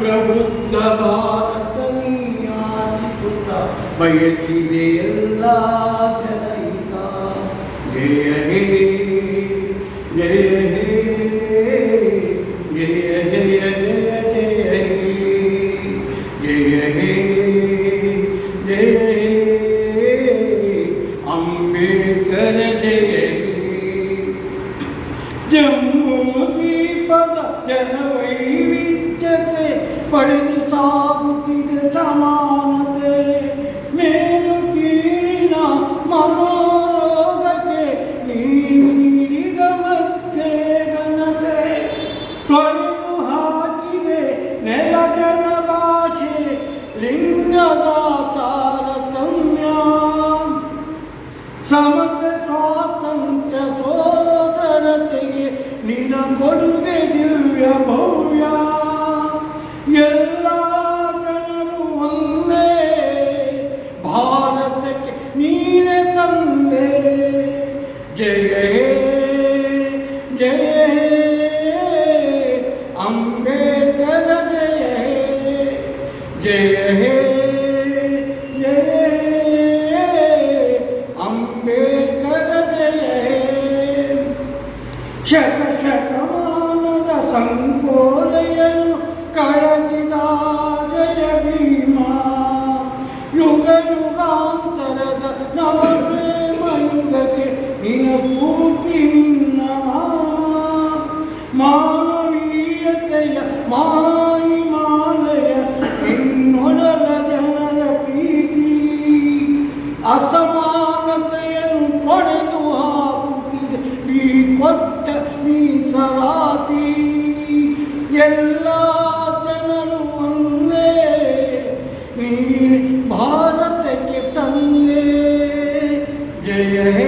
ಪ್ರಬುದ್ಧ ಭಾರತ ನೀಯಾಚಿಸುತ್ತ ಬಯಸಿದೆ ಎಲ್ಲ ಜನಹಿತ ಜಯ ಹೇ ಜಯ ಹೇ ಜಯ ಜಯ ಜಯ ಜಯ ಹೇ ಜಯ ಹೇ ಜನವೈವಿಧ್ಯತೆ ಪಡೆದು ಸಾಗುತ್ತಿದೆ ಸಮಾನತೆ. ಮೇಲು ಕೀಳಿನ ಮನೋರೋಗಕ್ಕೆ ನೀಡಿದ ಮತ್ತೆ ಘನತೆ. ತೊಳೆದು ಹಾಕಿದೆ ನೆಲ ಜಲ ಭಾಷೆ, ಲಿಂಗದ ತಾರತಮ್ಯ. ಸಮತೆ ಸ್ವಾತಂತ್ರ್ಯ ಸೋದರತೆಗೆ ನಿನ್ನ ಕೊಡುಗೆ జయ జయ అంబేద్కర్ జయ జయ జయ అంబేద్కర్ జయ శత శతమానద సంకోలయలు కళచిదా జయ ನಿನ ಸ್ಫೂರ್ತಿ ನಿನ್ನ ಮಾನವೀಯತೆಯ ಮಾಯಿ ಮಾಲಯ ನಿನ್ನೊಡಲ ಜನರ ಪ್ರೀತಿ, ಅಸಮಾನತೆಯನ್ನು ಪಡೆದು ಹಾಕುತ್ತಿದೆ. ನೀ ಕೊಟ್ಟ ಮೀಸಲಾತಿ, ಎಲ್ಲ ಜನರು ಒಂದೇ. ನೀ ಭಾರತಕ್ಕೆ ತಂದೆ, ಜಯ ಹೇ